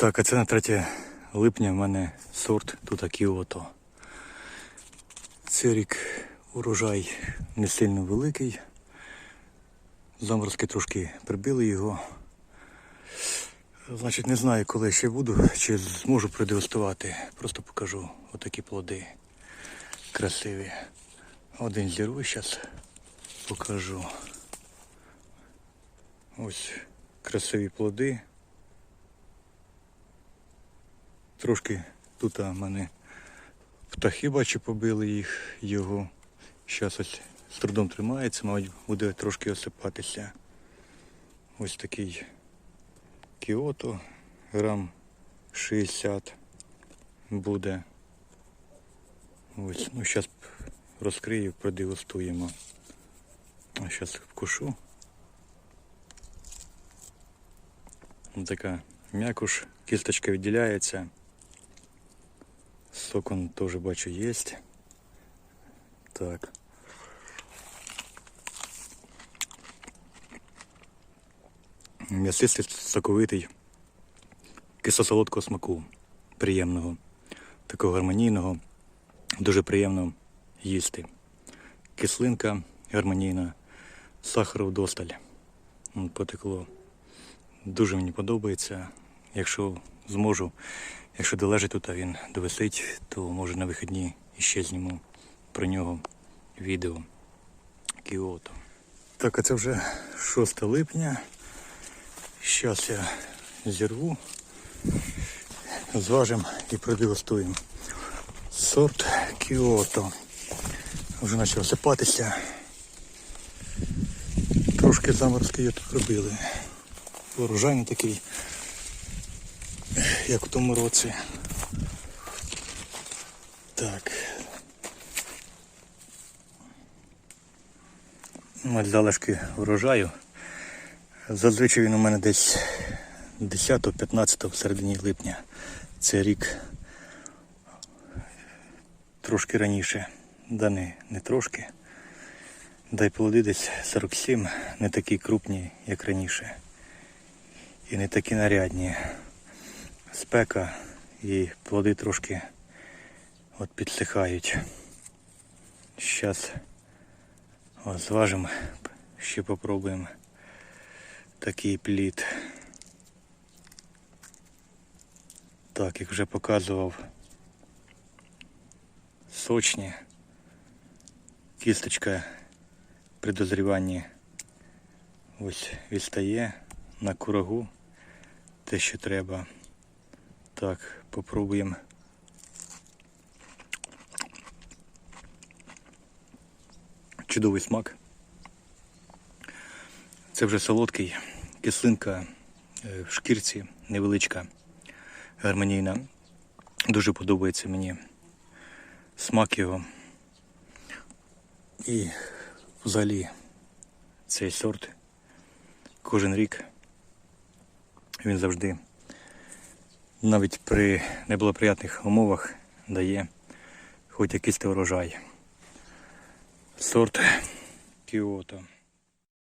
Так, а це на 3 липня в мене сорт тут Кіото. Цей рік урожай не сильно великий. Заморозки трошки прибили його. Значить, не знаю, коли ще буду, чи зможу продегустувати. Просто покажу отакі плоди красиві. Один зірву зараз покажу. Ось красиві плоди. Трошки тут в мене птахи бачу побили їх, його. Зараз ось з трудом тримається, мабуть, буде трошки осипатися. Ось такий кіото, грам 60 буде. Ось, ну зараз розкрию, продегустуємо. А зараз вкушу. Така м'якуш, кісточка відділяється. Сок он теж бачу є. Так. М'ясистий, соковитий, кисло-солодкого смаку, приємного, такого гармонійного, дуже приємно їсти. Кислинка гармонійна, сахару вдосталь. Потекло. Дуже мені подобається. Якщо зможу, якщо долежить тут, а він довисить, то може на вихідні іще зніму про нього відео. Кіото. Так, а це вже 6 липня. Зараз я зірву, зважимо і продегустуємо. Сорт Кіото. Вже почав осипатися. Трошки заморозки його тут робили. Урожай не такий, як у тому році. Так. Ось залишки врожаю. Зазвичай він у мене десь 10-15 в середині липня. Це рік трошки раніше. Да не, не трошки. Дай плоди десь 47, не такі крупні, як раніше. І не такі нарядні. Спека і плоди трошки от підсихають. Зараз зважимо, ще попробуємо такий плід. Так, як вже показував, сочні, кісточка при дозріванні ось відстає на курагу те, що треба. Так, попробуємо. Чудовий смак. Це вже солодкий, кислинка е, в шкірці невеличка, гармонійна. Дуже подобається мені смак його. І взагалі цей сорт кожен рік він завжди навіть при неблагоприятних умовах дає хоч якийсь урожай. Сорт Кіото.